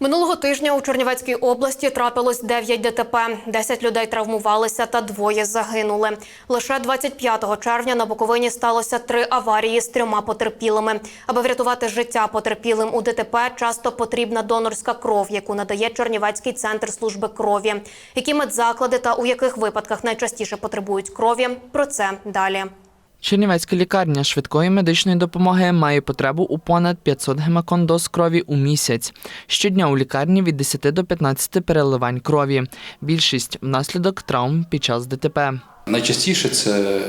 Минулого тижня у Чернівецькій області трапилось 9 ДТП. 10 людей травмувалися та двоє загинули. Лише 25 червня на Буковині сталося три аварії з трьома потерпілими. Аби врятувати життя потерпілим у ДТП, часто потрібна донорська кров, яку надає Чернівецький центр служби крові. Які медзаклади та у яких випадках найчастіше потребують крові? Про це далі. Чернівецька лікарня швидкої медичної допомоги має потребу у понад 500 гемокондоз крові у місяць. Щодня у лікарні від 10 до 15 переливань крові. Більшість внаслідок травм під час ДТП. Найчастіше це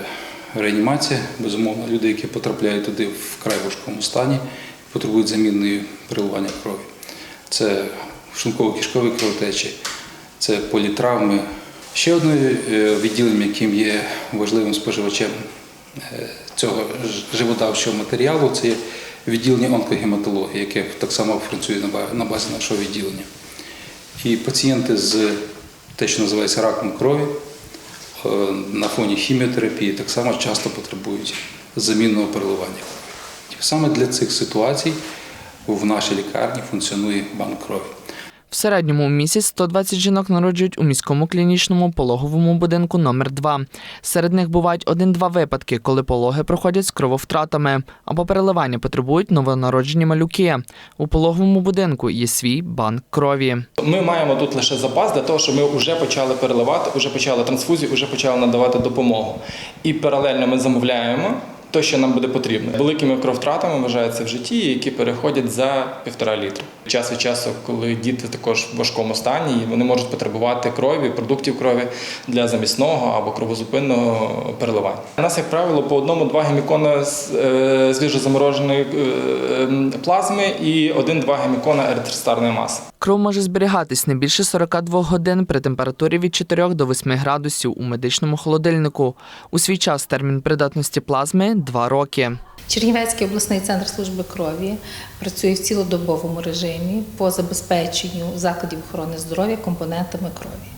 реанімація, безумовно, люди, які потрапляють туди в край важкому стані, потребують замінної переливання крові. Це шлунково-кишкові кровотечі, це політравми. Ще одне е, відділення, яким є важливим споживачем цього живодавчого матеріалу, це відділення онкогематології, яке так само працює на базі нашого відділення. І пацієнти з те, що називається раком крові, е, на фоні хіміотерапії так само часто потребують замінного переливання. Саме для цих ситуацій в нашій лікарні функціонує банк крові. В середньому у місяць 120 жінок народжують у міському клінічному пологовому будинку номер 2 Серед них бувають один-два випадки, коли пологи проходять з крововтратами або переливання потребують новонароджені малюки. У пологовому будинку є свій банк крові. Ми маємо тут лише запас для того, щоб ми вже почали переливати, вже почали трансфузію, вже почали надавати допомогу. І паралельно ми замовляємо те, що нам буде потрібно. Великими кровтратами вважаються в житті, які переходять за півтора літра. Час від часу, коли діти також в важкому стані, і вони можуть потребувати крові, продуктів крові для замісного або кровозупинного переливання. У нас, як правило, по одному-два гемікона е, свіжозамороженої е, плазми і один-два гемікона еритростарної маси. Кров може зберігатись не більше 42 годин при температурі від 4 до 8 градусів у медичному холодильнику. У свій час термін придатності плазми 2 роки. Чернівецький обласний центр служби крові працює в цілодобовому режимі по забезпеченню закладів охорони здоров'я компонентами крові.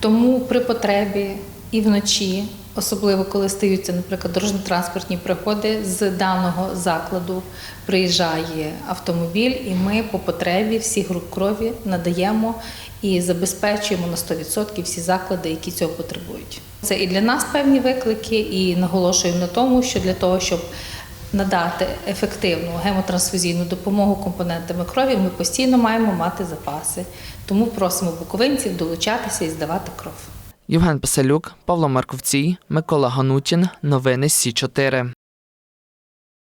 Тому при потребі і вночі, особливо коли стаються, наприклад, дорожньо-транспортні пригоди, з даного закладу приїжджає автомобіль, і ми по потребі всі груп крові надаємо і забезпечуємо на 100% всі заклади, які цього потребують. Це і для нас певні виклики, і наголошуємо на тому, що для того, щоб надати ефективну гемотрансфузійну допомогу компонентами крові, ми постійно маємо мати запаси. Тому просимо буковинців долучатися і здавати кров. Євген Пасалюк, Павло Марковцій, Микола Ганутін. Новини Сі 4